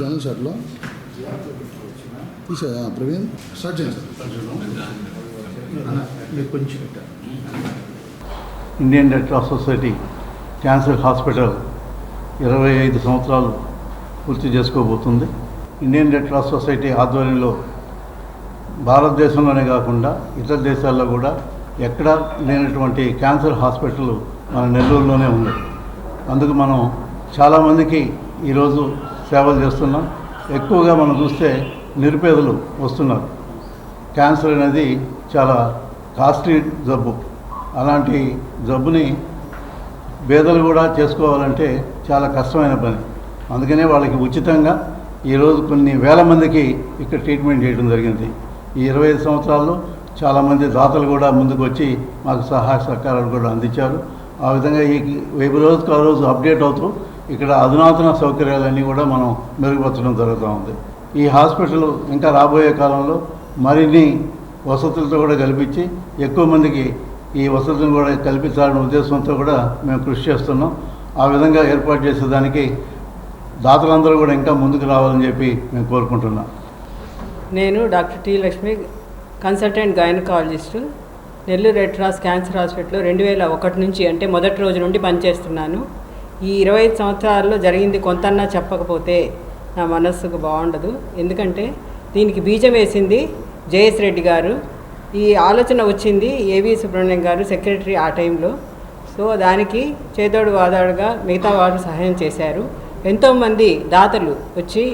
General షాట్లో Praveen start చేయండి కొంచెం Indian red cross society cancer hospital ఇరవై ఐదు సంవత్సరాలు పూర్తి చేసుకోబోతుంది. ఇండియన్ రెడ్ క్రాస్ సొసైటీ ఆధ్వర్యంలో భారతదేశంలోనే కాకుండా ఇతర దేశాల్లో కూడా ఎక్కడా లేనటువంటి క్యాన్సర్ హాస్పిటల్ మన నెల్లూరులోనే ఉంది. అందుకు మనం చాలామందికి ఈరోజు సేవలు చేస్తున్నాం. ఎక్కువగా మనం చూస్తే నిరుపేదలు వస్తున్నారు. క్యాన్సర్ అనేది చాలా కాస్ట్లీ జబ్బు. అలాంటి జబ్బుని పేదలు కూడా చేసుకోవాలంటే చాలా కష్టమైన పని. అందుకనే వాళ్ళకి ఉచితంగా ఈరోజు కొన్ని వేల మందికి ఇక్కడ ట్రీట్మెంట్ చేయడం జరిగింది. ఈ ఇరవై ఐదు సంవత్సరాల్లో చాలామంది దాతలు కూడా ముందుకు వచ్చి మాకు సహాయ సహకారాలు కూడా అందించారు. ఆ విధంగా ఈ వెయ్యి రోజుకు ఆ రోజు అప్డేట్ అవుతూ ఇక్కడ అధునాతన సౌకర్యాలన్నీ కూడా మనం మెరుగుపరచడం జరుగుతూ ఉంది. ఈ హాస్పిటల్ ఇంకా రాబోయే కాలంలో మరిన్ని వసతులతో కూడా కల్పించి ఎక్కువ మందికి ఈ వసతులను కూడా కల్పించాలనే ఉద్దేశంతో కూడా మేము కృషి చేస్తున్నాం. ఆ విధంగా ఏర్పాటు చేసేదానికి దాతలందరూ కూడా ఇంకా ముందుకు రావాలని చెప్పి మేము కోరుకుంటున్నాం. నేను doctor T Lakshmi consultant gynaecologist Nellore red cross cancer హాస్పిటల్లో రెండు వేల ఒకటి నుంచి అంటే మొదటి రోజు నుండి పనిచేస్తున్నాను. ఈ ఇరవై ఐదు సంవత్సరాల్లో జరిగింది కొంతన్నా చెప్పకపోతే నా మనస్సుకు బాగుండదు. ఎందుకంటే దీనికి బీజం వేసింది జయేష్ రెడ్డి గారు. ఈ ఆలోచన వచ్చింది ఏవి సుబ్రహ్మణ్యం గారు సెక్రటరీ ఆ టైంలో. సో దానికి చేదోడు వాదాడుగా మిగతా వారు సహాయం చేశారు. ఎంతోమంది దాతలు వచ్చి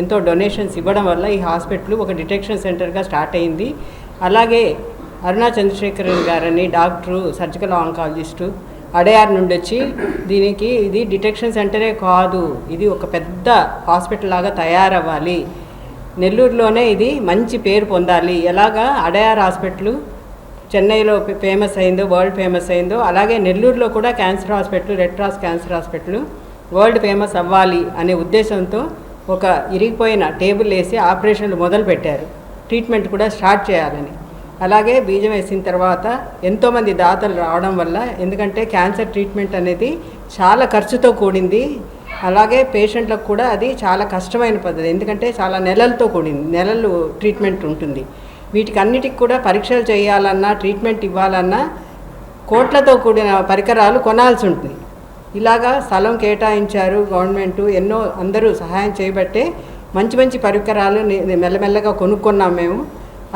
ఎంతో డొనేషన్స్ ఇవ్వడం వల్ల ఈ హాస్పిటల్ ఒక డిటెక్షన్ సెంటర్గా స్టార్ట్ అయింది. అలాగే అరుణా చంద్రశేఖరన్ గారని డాక్టరు సర్జికల్ ఆంకాలజిస్టు అడయార్ నుండి వచ్చి దీనికి ఇది డిటెక్షన్ సెంటరే కాదు ఇది ఒక పెద్ద హాస్పిటల్ లాగా తయారవ్వాలి. నెల్లూరులోనే ఇది మంచి పేరు పొందాలి. ఎలాగా అడయార్ హాస్పిటల్ చెన్నైలో ఫేమస్ అయిందో వరల్డ్ ఫేమస్ అయిందో అలాగే నెల్లూరులో కూడా cancer hospital red cross cancer hospital world famous అవ్వాలి అనే ఉద్దేశంతో ఒక ఇరిగిపోయిన టేబుల్ వేసి ఆపరేషన్లు మొదలుపెట్టారు. ట్రీట్మెంట్ కూడా స్టార్ట్ చేయాలని. అలాగే బీజం వేసిన తర్వాత ఎంతోమంది దాతలు రావడం వల్ల ఎందుకంటే క్యాన్సర్ ట్రీట్మెంట్ అనేది చాలా ఖర్చుతో కూడింది. అలాగే పేషెంట్లకు కూడా అది చాలా కష్టమైన పద్ధతి. ఎందుకంటే చాలా నెలలతో కూడింది. నెలలు ట్రీట్మెంట్ ఉంటుంది. వీటికి అన్నిటికి కూడా పరీక్షలు చేయాలన్నా ట్రీట్మెంట్ ఇవ్వాలన్నా కోట్లతో కూడిన పరికరాలు కొనాల్సి ఉంటుంది. ఇలాగా స్థలం కేటాయించారు గవర్నమెంట్. ఎన్నో అందరూ సహాయం చేయబట్టే మంచి మంచి పరికరాలు మెల్లమెల్లగా కొనుక్కున్నాం మేము.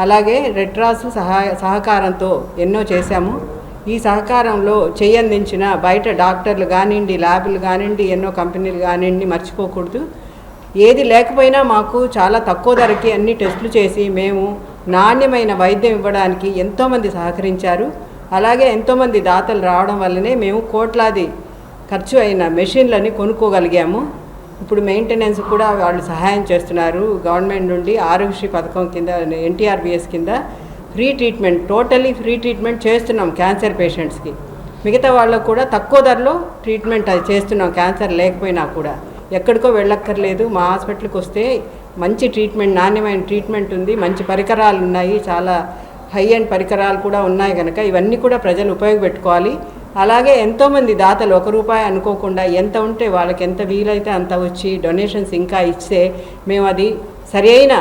అలాగే రెడ్ క్రాస్ సహాయ సహకారంతో ఎన్నో చేశాము. ఈ సహకారంలో చేయందించిన బయట డాక్టర్లు కానివ్వండి ల్యాబులు కానివ్వండి ఎన్నో కంపెనీలు కానివ్వండి మర్చిపోకూడదు. ఏది లేకపోయినా మాకు చాలా తక్కువ ధరకి అన్ని టెస్టులు చేసి మేము నాణ్యమైన వైద్యం ఇవ్వడానికి ఎంతోమంది సహకరించారు. అలాగే ఎంతోమంది దాతలు రావడం వల్లనే మేము కోట్లాది ఖర్చు అయిన మెషిన్లని కొనుక్కోగలిగాము. ఇప్పుడు మెయింటెనెన్స్ కూడా వాళ్ళు సహాయం చేస్తున్నారు. గవర్నమెంట్ నుండి ఆరోగ్యశ్రీ పథకం కింద ఎన్టీఆర్బిఎస్ కింద free treatment totally free treatment చేస్తున్నాం క్యాన్సర్ పేషెంట్స్కి మిగతా వాళ్ళకు కూడా తక్కువ ధరలో ట్రీట్మెంట్ అది చేస్తున్నాం క్యాన్సర్ లేకపోయినా కూడా. ఎక్కడికో వెళ్ళక్కర్లేదు. మా హాస్పిటల్కి వస్తే మంచి ట్రీట్మెంట్ నాణ్యమైన ట్రీట్మెంట్ ఉంది. మంచి పరికరాలు ఉన్నాయి. చాలా హై అండ్ పరికరాలు కూడా ఉన్నాయి కనుక ఇవన్నీ కూడా ప్రజలు ఉపయోగపెట్టుకోవాలి. అలాగే ఎంతోమంది దాతలు ఒక రూపాయి అనుకోకుండా ఎంత ఉంటే వాళ్ళకి ఎంత వీలైతే అంత వచ్చి డొనేషన్స్ ఇంకా ఇస్తే మేము అది సరైన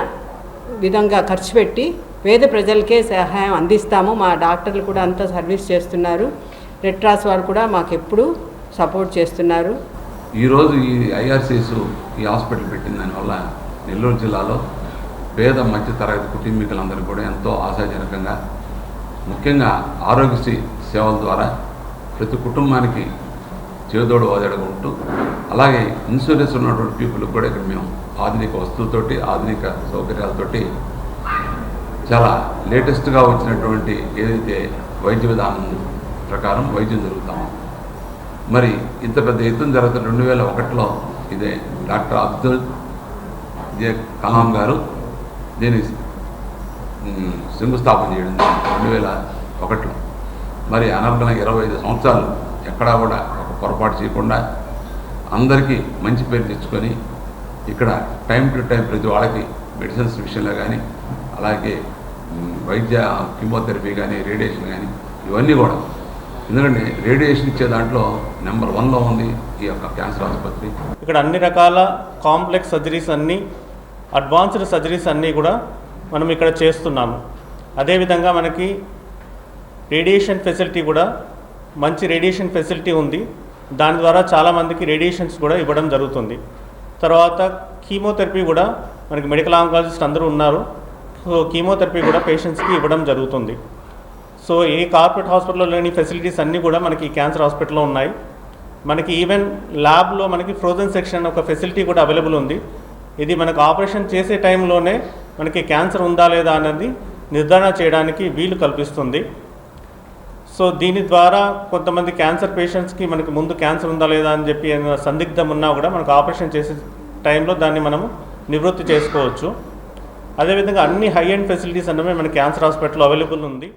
విధంగా ఖర్చు పెట్టి పేద ప్రజలకే సహాయం అందిస్తాము. మా డాక్టర్లు కూడా అంతా సర్వీస్ చేస్తున్నారు. రెడ్ క్రాస్ వారు కూడా మాకు ఎప్పుడు సపోర్ట్ చేస్తున్నారు. ఈరోజు ఈ ఐఆర్సీఎస్ ఈ హాస్పిటల్ పెట్టిన దానివల్ల నెల్లూరు జిల్లాలో పేద మధ్య తరగతి కుటుంబీకులందరూ కూడా ఎంతో ఆశాజనకంగా ముఖ్యంగా ఆరోగ్యశ్రీ సేవల ద్వారా ప్రతి కుటుంబానికి చేదోడు వాదడగా ఉంటూ అలాగే ఇన్సూరెన్స్ ఉన్నటువంటి పీపుల్కి కూడా ఇక్కడ మేము ఆధునిక వస్తువులతోటి ఆధునిక సౌకర్యాలతోటి చాలా లేటెస్ట్గా వచ్చినటువంటి ఏదైతే వైద్య విధానం ప్రకారం వైద్యం జరుగుతాము. మరి ఇంత పెద్ద ఎత్తున జరుగుతున్న రెండు వేల ఒకటిలో ఇదే డాక్టర్ అబ్దుల్ జే కలాం గారు దీన్ని శంకుస్థాపన చేయడం రెండు వేల ఒకటిలో. మరి అనర్గణ ఇరవై ఐదు సంవత్సరాలు ఎక్కడా కూడా ఒక పొరపాటు చేయకుండా అందరికీ మంచి పేరు తెచ్చుకొని ఇక్కడ టైం టు టైం ప్రతి వాళ్ళకి మెడిసిన్స్ విషయంలో కానీ అలాగే వైద్య కీమోథెరపీ కానీ రేడియేషన్ కానీ ఇవన్నీ కూడా. ఎందుకంటే రేడియేషన్ ఇచ్చే దాంట్లో నెంబర్ వన్లో ఉంది ఈ యొక్క క్యాన్సర్ ఆసుపత్రి. ఇక్కడ అన్ని రకాల కాంప్లెక్స్ సర్జరీస్ అన్నీ అడ్వాన్స్డ్ సర్జరీస్ అన్నీ కూడా మనం ఇక్కడ చేస్తున్నాము. అదేవిధంగా మనకి రేడియేషన్ ఫెసిలిటీ కూడా మంచి రేడియేషన్ ఫెసిలిటీ ఉంది. దాని ద్వారా చాలామందికి రేడియేషన్స్ కూడా ఇవ్వడం జరుగుతుంది. తర్వాత కీమోథెరపీ కూడా మనకి మెడికల్ ఆంకాలజిస్ట్ అందరూ ఉన్నారు. సో కీమోథెరపీ కూడా పేషెంట్స్కి ఇవ్వడం జరుగుతుంది. సో ఏ కార్పొరేట్ హాస్పిటల్లో లేని ఫెసిలిటీస్ అన్నీ కూడా మనకి క్యాన్సర్ హాస్పిటల్లో ఉన్నాయి. మనకి ఈవెన్ ల్యాబ్లో మనకి ఫ్రోజన్ సెక్షన్ ఒక ఫెసిలిటీ కూడా అవైలబుల్ ఉంది. ఇది మనకు ఆపరేషన్ చేసే టైంలోనే మనకి క్యాన్సర్ ఉందా లేదా అనేది నిర్ధారణ చేయడానికి వీలు కల్పిస్తుంది. సో దీని ద్వారా కొంతమంది క్యాన్సర్ పేషెంట్స్కి మనకి ముందు క్యాన్సర్ ఉందా లేదా అని చెప్పి సందిగ్ధం ఉన్నా కూడా మనకు ఆపరేషన్ చేసే టైంలో దాన్ని మనము నివృత్తి చేసుకోవచ్చు. అదేవిధంగా అన్ని హై అండ్ ఫెసిలిటీస్ అన్నమే మన క్యాన్సర్ హాస్పిటల్లో అవైలబుల్ ఉంది.